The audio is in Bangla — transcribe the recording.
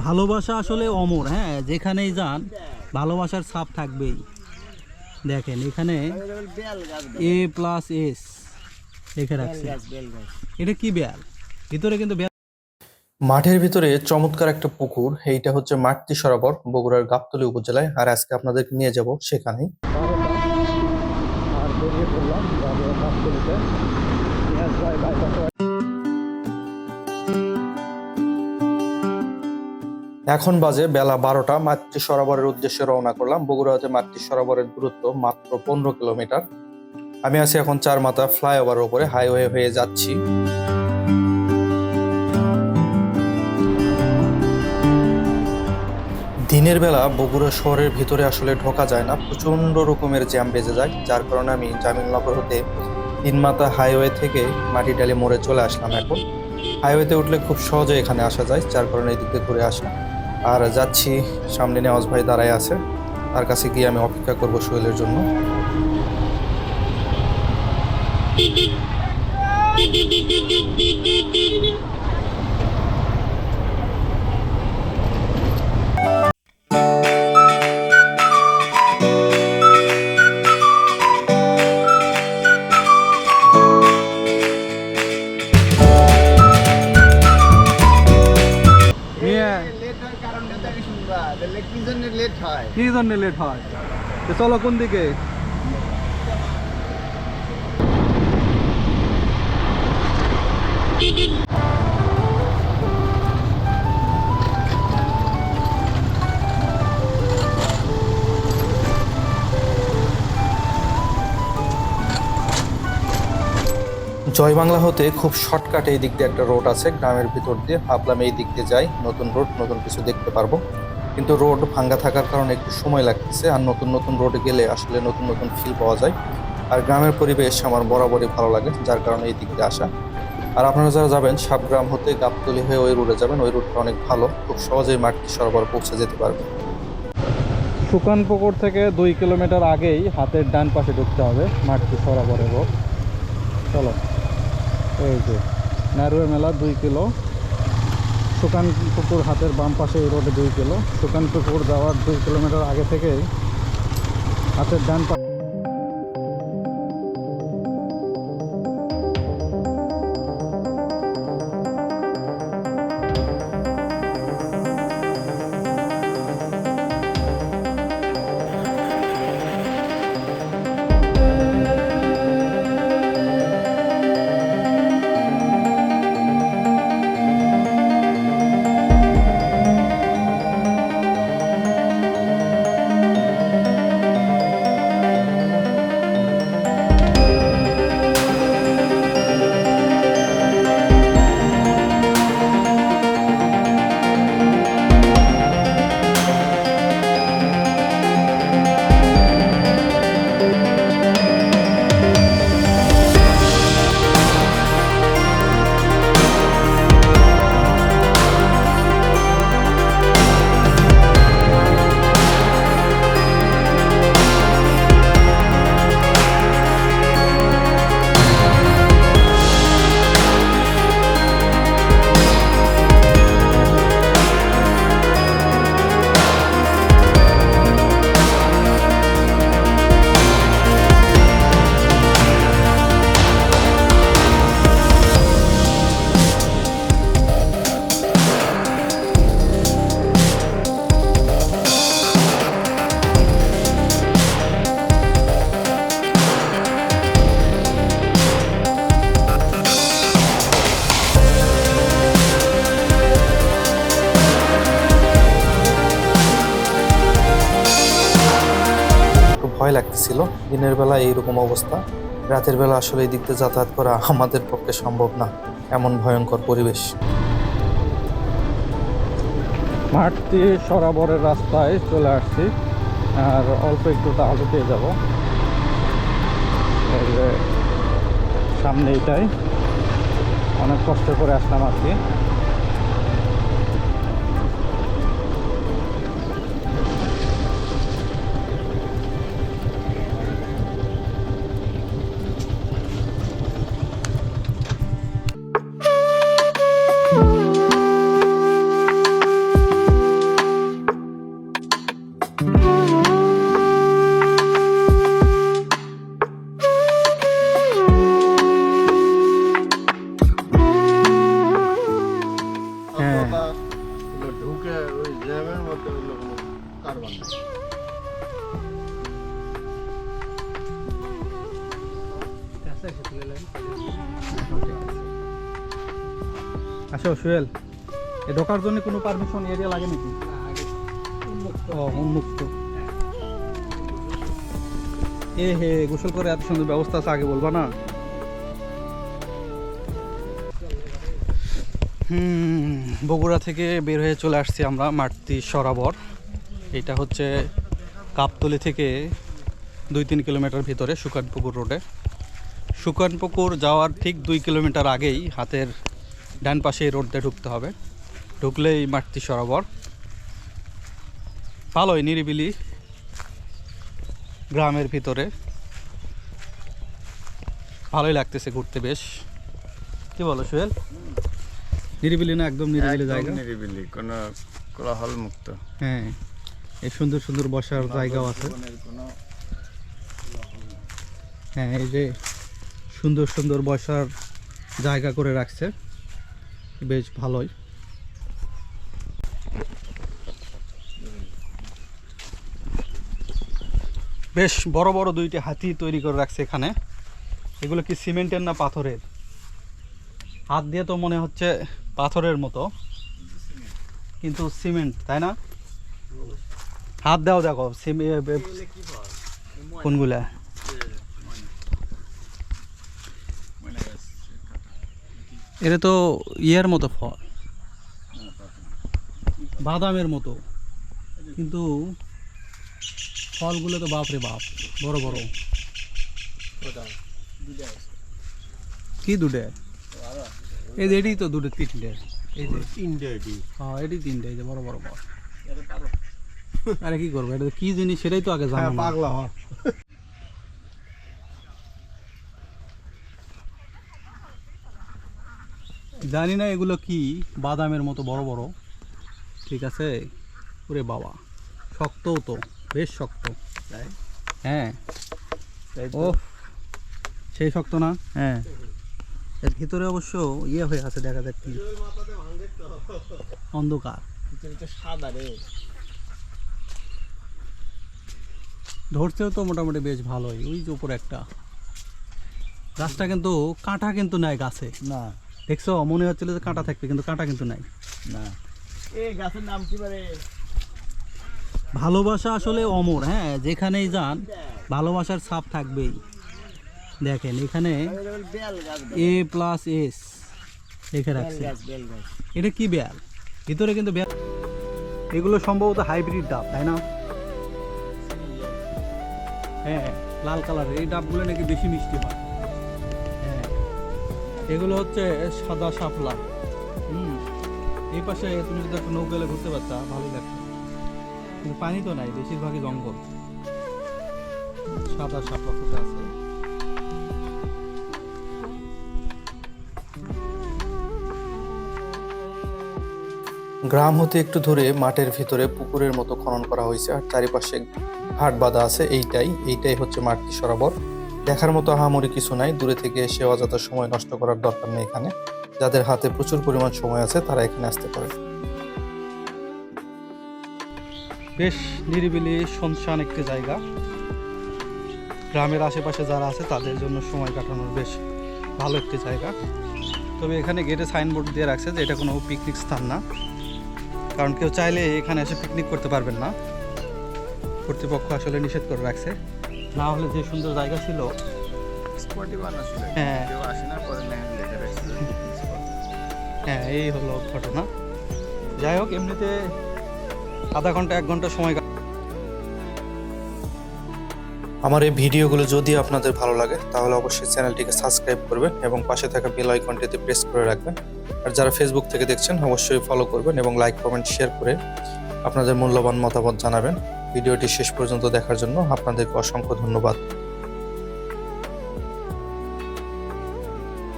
ভালোবাসা আসলে অমর হ্যাঁ যেখানেই যান, ভালোবাসার ছাপ থাকবেই। দেখেন, এখানে এ প্লাস এস লিখে রাখছে। এটা কি বেয়াল ভিতরে কিন্তু মাঠের ভিতরে চমৎকার একটা পুকুর, এইটা হচ্ছে মাঠটি সরাবর বগুড়ার গাবতলী উপজেলায়। আর আজকে আপনাদেরকে নিয়ে যাব সেখানে এখন বাজে বেলা বারোটা, মাতৃ সরোবরের উদ্দেশ্যে রওনা করলাম। বগুড়া হতে মাতৃ সরোবরের দূরত্ব মাত্র পনেরো কিলোমিটার। আমি আছি এখন চার মাথা ফ্লাইওভারের উপরে, হাইওয়ে হয়ে যাচ্ছি। দিনের বেলা বগুড়া শহরের ভিতরে আসলে ঢোকা যায় না প্রচণ্ড রকমের জ্যাম বেজে যায়, যার কারণে আমি জামিননগর হতে তিনমাথা হাইওয়ে থেকে মাটিডালি মোড়ে চলে আসলাম এখন। হাইওয়েতে উঠলে খুব সহজে এখানে আসা যায়, যার কারণে এই দিক দিয়ে ঘুরে আসা আর যাচ্ছি, সামনে নেওয়াজ ভাই দাঁড়ায় আছে। তার কাছে গিয়ে আমি অপেক্ষা করব সোহেলের জন্য। লেট লেট হয়। কি জন্য লেট হয়। তো চলো কোন দিকে? জয় বাংলা হতে খুব শর্টকাটে এই দিক দিয়ে একটা রোড আছে। গ্রামের ভিতর দিয়ে ভাবলাম এই দিক দিয়ে যাই। নতুন রোড নতুন কিছু দেখতে পারব। কিন্তু রোড ভাঙ্গা থাকার কারণে একটু সময় লাগতেছে আর নতুন নতুন রোডে গেলে আসলে নতুন নতুন ফিল পাওয়া যায়। আর গ্রামের পরিবেশ আমার বরাবরই ভালো লাগে, যার কারণে এই দিক দিয়ে আসা। আর আপনারা যারা যাবেন সাবগ্রাম হতে গাবতলি হয়ে ওই রোডে যাবেন, ওই রোডটা অনেক ভালো। খুব সহজেই মাঠটি সরবরাহ পৌঁছে যেতে পারবে সুকান পুকুর থেকে দুই কিলোমিটার আগেই হাতের ডান পাশে ঢুকতে হবে মাঠটি সরাবরের রোড চলো, এই যে নারুয়া মেলা দুই কিলো। সুকান পুকুর হাতের বাম পাশে এই রোডে দুই কিলো। শুকান পুকুর যাওয়ার দুই কিলোমিটার আগে থেকেই হাতের ডান পা ভয় লাগতেছিল। দিনের বেলা এইরকম অবস্থা। রাতের বেলা আসলে এই দিক দিয়ে যাতায়াত করা আমাদের পক্ষে সম্ভব না, এমন ভয়ঙ্কর পরিবেশ। মাঠটি সরাবরের রাস্তায় চলে আসছি। আর অল্প একটু আগে পেয়ে যাব। সামনে এটাই। অনেক কষ্ট করে আসলাম আর কি ওই জ্যামের মধ্যে ওগুলো কোনো কারবার নেই। আসো সুয়েল এ ঢোকার জন্য কোনো পারমিশন এরিয়া লাগে নাকি? উন্মুক্ত। এ হে, গোসল করে এত সুন্দর ব্যবস্থা আছে, আগে বলবা না? বগুড়া থেকে বের হয়ে চলে আসছি আমরা মাতৃ সরাবর। এটা হচ্ছে কাপতলি থেকে দুই তিন কিলোমিটার ভিতরে সুকানপুকুর রোডে। সুকানপুকুর যাওয়ার ঠিক দুই কিলোমিটার আগেই হাতের ডান পাশে এই রোড দিয়ে ঢুকতে হবে। ঢুকলেই মাতৃ সরোবর। ভালোই নিরিবিলি গ্রামের ভিতরে। ভালোই লাগতেছে ঘুরতে বেশ। কি বলো সোহেল? নিরিবিলি না? একদম নিরিবিলি জায়গা? নিরিবিলি কোনো কোলাহল মুক্ত হ্যাঁ এই সুন্দর সুন্দর বসার জায়গাও আছে। হ্যাঁ এই যে সুন্দর সুন্দর বসার জায়গা করে রাখছে বেশ ভালোই। বেশ বড় বড় দুইটি হাতি তৈরি করে রাখছে এখানে। এগুলো কি সিমেন্টের না পাথরের? হাত দিয়ে তো মনে হচ্ছে পাথরের মতো। কিন্তু সিমেন্ট, তাই না? হাত দাও দেখো কোনগুলা? এটা তো ইয়ের মতো ফল। বাদামের মতো। কিন্তু ফলগুলো তো বাপরে বাপ, বড় বড়। কি দুটে এই যে এটি তো দুটো তিনটে। এই যে তিনটে এটি। হ্যাঁ এটি তিনটে এই যে বড় বড় বড়। আরে কি করব এটা কি জিনিস সেটাই তো আগে জানা পাগলা হ জানি না এগুলো কি বাদামের মতো বড় বড়। ঠিক আছে? ওরে বাবা শক্তও তো বেশ শক্ত। হ্যাঁ। ও সেই শক্ত না? হ্যাঁ। এর ভিতরে অবশ্য ইয়ে হয়ে আছে দেখা যাক কি। অন্ধকার। সাদা রে। ধরছেও তো মোটামুটি বেশ ভালোই ওই যে উপরে একটা। গাছটা কিন্তু কাঁটা কিন্তু নাই গাছে। না। দেখছ? মনে হচ্ছিল যে কাঁটা থাকবে কিন্তু কাঁটা কিন্তু নাই। না। এই গাছের নাম কি পারে ভালোবাসা আসলে অমর হ্যাঁ যেখানেই যান ভালোবাসার ছাপ থাকবেই। দেখেন এখানে এ প্লাস এস লিখে রাখছে। এটা কি বেল? ভিতরে কিন্তু বেল এগুলো সম্ভবত হাইব্রিড ডাব তাই না? হ্যাঁ লাল কালারের এই ডাবগুলো নাকি বেশি মিষ্টি হয়। হ্যাঁ এগুলো হচ্ছে সাদা শাপলা। হুম এই পাশে তুমি যদি একটা নৌকালে ঘুরতে পারতা ভালোই লাগতো। কিন্তু পানি তো নাই বেশিরভাগই জঙ্গল। সাদা শাপলা ফুটে আছে? গ্রাম হতে একটু দূরে মাঠের ভিতরে পুকুরের মতো খনন করা হয়েছে, আর চারিপাশে ঘাট বাঁধা আছে এইটাই। এইটাই হচ্ছে মাঠটি সরোবর দেখার মতো আহামরি কিছু নাই, দূরে থেকে এসে অযথা সময় নষ্ট করার দরকার নেই এখানে। যাদের হাতে প্রচুর পরিমাণ সময় আছে, তারা এখানে আসতে পারে। বেশ নিরিবিলি শুনশান একটি জায়গা। গ্রামের আশেপাশে যারা আছে, তাদের জন্য সময় কাটানোর বেশ ভালো একটি জায়গা। তবে এখানে গেটে সাইনবোর্ড দিয়ে রাখছে যে এটা কোনো পিকনিক স্থান না। কারণ কেউ চাইলে এখানে এসে পিকনিক করতে পারবেন না। কর্তৃপক্ষ আসলে নিষেধ করে রাখছে। না হলে যে সুন্দর জায়গা ছিল হ্যাঁ। হ্যাঁ এই হলো ঘটনা। যাই হোক এমনিতে আধা ঘণ্টা এক ঘণ্টা সময় আমার এই ভিডিওগুলো যদি আপনাদের ভালো লাগে, তাহলে অবশ্যই চ্যানেলটিকে সাবস্ক্রাইব করবেন এবং পাশে থাকা বেল আইকনটিতে প্রেস করে রাখবেন। আর যারা ফেসবুক থেকে দেখছেন, অবশ্যই ফলো করবেন এবং লাইক কমেন্ট শেয়ার করে আপনাদের মূল্যবান মতামত জানাবেন। ভিডিওটি শেষ পর্যন্ত দেখার জন্য আপনাদেরকে অসংখ্য ধন্যবাদ।